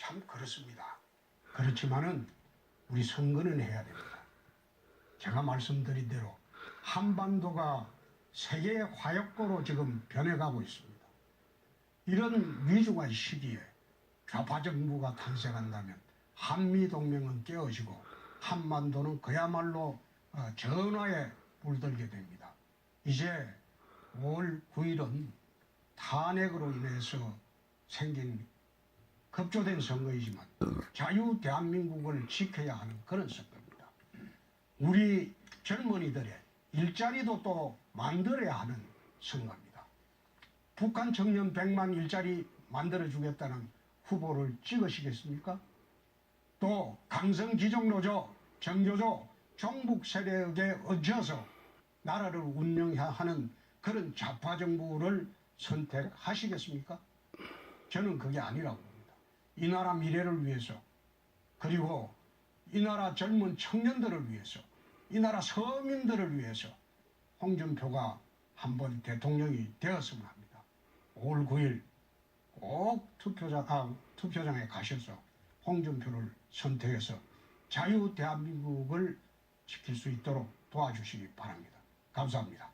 참 그렇습니다. 그렇지만은 우리 선거는 해야 됩니다. 제가 말씀드린 대로 한반도가 세계의 화약고로 지금 변해가고 있습니다. 이런 위중한 시기에 좌파 정부가 탄생한다면 한미 동맹은 깨어지고 한반도는 그야말로 어, 전화에 물들게 됩니다. 이제 5월 9일은 탄핵으로 인해서 생긴 급조된 선거이지만 자유 대한민국을 지켜야 하는 그런 선거입니다. 우리 젊은이들의 일자리도 또 만들어야 하는 선거입니다. 북한 청년 100만 일자리 만들어주겠다는 후보를 찍으시겠습니까? 또 강성 기종노조, 정교조, 종북 세력에 얹혀서 나라를 운영해야 하는 그런 좌파 정부를 선택하시겠습니까? 저는 그게 아니라고. 이 나라 미래를 위해서 그리고 이 나라 젊은 청년들을 위해서 이 나라 서민들을 위해서 홍준표가 한번 대통령이 되었으면 합니다. 5월 9일 꼭 투표장, 아, 투표장에 가셔서 홍준표를 선택해서 자유 대한민국을 지킬 수 있도록 도와주시기 바랍니다. 감사합니다.